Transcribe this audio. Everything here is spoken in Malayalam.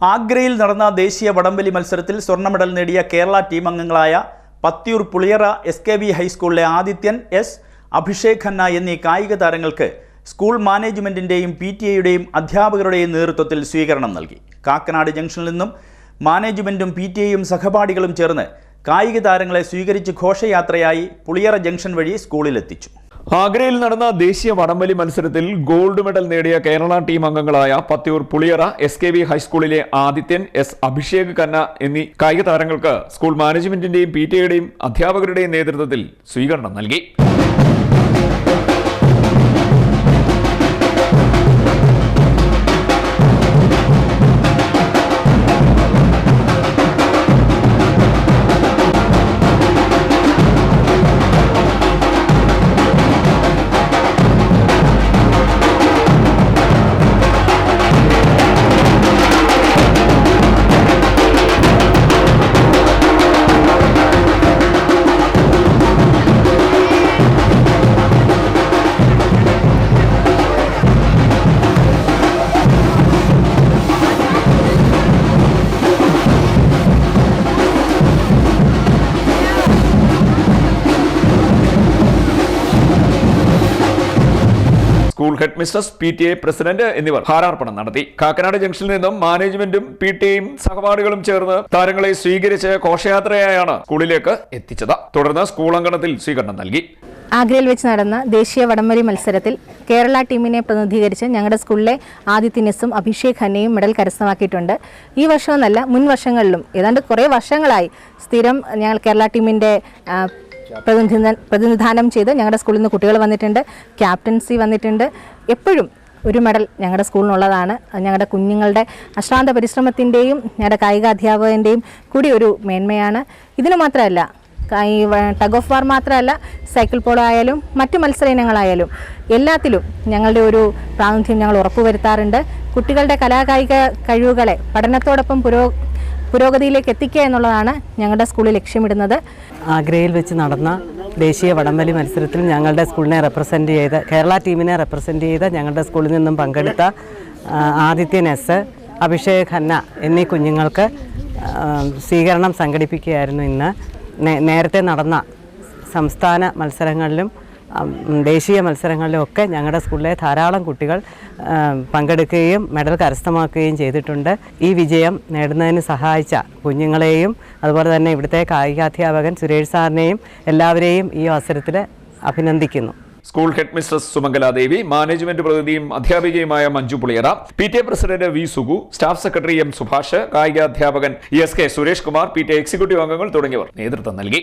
ആഗ്രയിൽ നടന്ന ദേശീയ വടംവലി മത്സരത്തിൽ സ്വർണ മെഡൽ നേടിയ കേരള ടീം അംഗങ്ങളായ Pathiyoor Puliyara S K V ഹൈസ്കൂളിലെ ആദിത്യൻ എസ് അഭിഷേക് ഖന്ന എന്നീ കായിക താരങ്ങൾക്ക് സ്കൂൾ മാനേജ്മെന്റിന്റെയും പി ടി എയുടെയും അധ്യാപകരുടെയും നേതൃത്വത്തിൽ സ്വീകരണം നൽകി. കാക്കനാട് ജംഗ്ഷനിൽ നിന്നും മാനേജ്മെന്റും പി ടി എയും സഹപാഠികളും ചേർന്ന് കായിക താരങ്ങളെ സ്വീകരിച്ച് ഘോഷയാത്രയായി പുളിയറ ജംഗ്ഷൻ വഴി സ്കൂളിലെത്തിച്ചു. ആഗ്രയിൽ നടന്ന ദേശീയ വടംവലി മത്സരത്തിൽ ഗോൾഡ് മെഡൽ നേടിയ കേരള ടീം അംഗങ്ങളായ Pathiyoor Puliyara S K V ഹൈസ്കൂളിലെ ആദിത്യൻ എസ് അഭിഷേക് കന്ന എന്നീ കായിക താരങ്ങൾക്ക് സ്കൂൾ മാനേജ്മെന്റിന്റെയും പി ടി അധ്യാപകരുടെയും നേതൃത്വത്തിൽ സ്വീകരണം നൽകി. School head mistress P T A president എന്നിവർ ഹാരാർപ്പണം നടത്തി. കാക്കനാട് ജംഗ്ഷനിൽ നിന്നും മാനേജ്മെന്റും പി ടി എയും സഹപാഠികളും ചേർന്ന് താരങ്ങളെ സ്വീകരിച്ച് ഘോഷയാത്രയായാണ് സ്കൂളിലേക്ക് എത്തിച്ചത്. തുടർന്ന് സ്കൂൾ അങ്കണത്തിൽ സ്വീകരണം നൽകി. ആഗ്രയിൽ വെച്ച് നടന്ന ദേശീയ വടംവലി മത്സരത്തിൽ കേരള ടീമിനെ പ്രതിനിധീകരിച്ച് ഞങ്ങളുടെ സ്കൂളിലെ ആദിത്യനെസും അഭിഷേക് ഖന്നയും മെഡൽ കരസ്ഥമാക്കിയിട്ടുണ്ട്. ഈ വർഷമെന്നല്ല മുൻ വർഷങ്ങളിലും ഏതാണ്ട് കുറേ വർഷങ്ങളായി സ്ഥിരം ഞങ്ങൾ കേരള ടീമിന്റെ പ്രതിനിധി പ്രതിനിധാനം ചെയ്ത് ഞങ്ങളുടെ സ്കൂളിൽ നിന്ന് കുട്ടികൾ വന്നിട്ടുണ്ട് ക്യാപ്റ്റൻസി വന്നിട്ടുണ്ട്. എപ്പോഴും ഒരു മെഡൽ ഞങ്ങളുടെ സ്കൂളിനുള്ളതാണ്. ഞങ്ങളുടെ കുഞ്ഞുങ്ങളുടെ അശ്രാന്ത പരിശ്രമത്തിന്റെയും ഞങ്ങളുടെ കായികാധ്യാപകന്റെയും കൂടി ഒരു മേന്മയാണ്. ഇതിന് മാത്രമല്ല ഈ ടഗ് ഓഫ് വാർ മാത്രമല്ല സൈക്കിൾ പോളോ ആയാലും മറ്റ് മത്സര ഇനങ്ങളായാലും എല്ലാത്തിലും ഞങ്ങളുടെ ഒരു പ്രാതിനിധ്യം ഞങ്ങൾ ഉറപ്പുവരുത്താറുണ്ട്. കുട്ടികളുടെ കലാകായിക കഴിവുകളെ പഠനത്തോടൊപ്പം പുരോ പുരോഗതിയിലേക്ക് എത്തിക്കുക എന്നുള്ളതാണ് ഞങ്ങളുടെ സ്കൂളിൽ ലക്ഷ്യമിടുന്നത്. ആഗ്രയിൽ വെച്ച് നടന്ന ദേശീയ വടംവലി മത്സരത്തിൽ ഞങ്ങളുടെ സ്കൂളിനെ റെപ്രസെന്റ് ചെയ്ത കേരള ടീമിനെ റെപ്രസെന്റ് ചെയ്ത ഞങ്ങളുടെ സ്കൂളിൽ നിന്നും പങ്കെടുത്ത ആദിത്യൻ എസ് അഭിഷേക് ഖന്ന എന്നീ കുഞ്ഞുങ്ങൾക്ക് സ്വീകരണം സംഘടിപ്പിക്കുകയായിരുന്നു ഇന്ന്. നേരത്തെ നടന്ന സംസ്ഥാന മത്സരങ്ങളിലും ദേശീയ മത്സരങ്ങളിലൊക്കെ ഞങ്ങളുടെ സ്കൂളിലെ ധാരാളം കുട്ടികൾ പങ്കെടുക്കുകയും മെഡൽ കരസ്ഥമാക്കുകയും ചെയ്തിട്ടുണ്ട്. ഈ വിജയം നേടുന്നതിന് സഹായിച്ച കുഞ്ഞുങ്ങളെയും അതുപോലെ തന്നെ ഇവിടുത്തെ കായികാധ്യാപകൻ സുരേഷ് സാറിനെയും എല്ലാവരെയും ഈ അവസരത്തിൽ അഭിനന്ദിക്കുന്നു. School head mistress Sumangaladevi management പ്രതിനിധിയും അധ്യാപികയുമായ Manju Puliyara P T A president V Sugu staff secretary M Subhash കായിക അധ്യാപകൻ S K Suresh Kumar P T A executive അംഗങ്ങൾ തുടങ്ങിയവർ നേതൃത്വം നൽകി.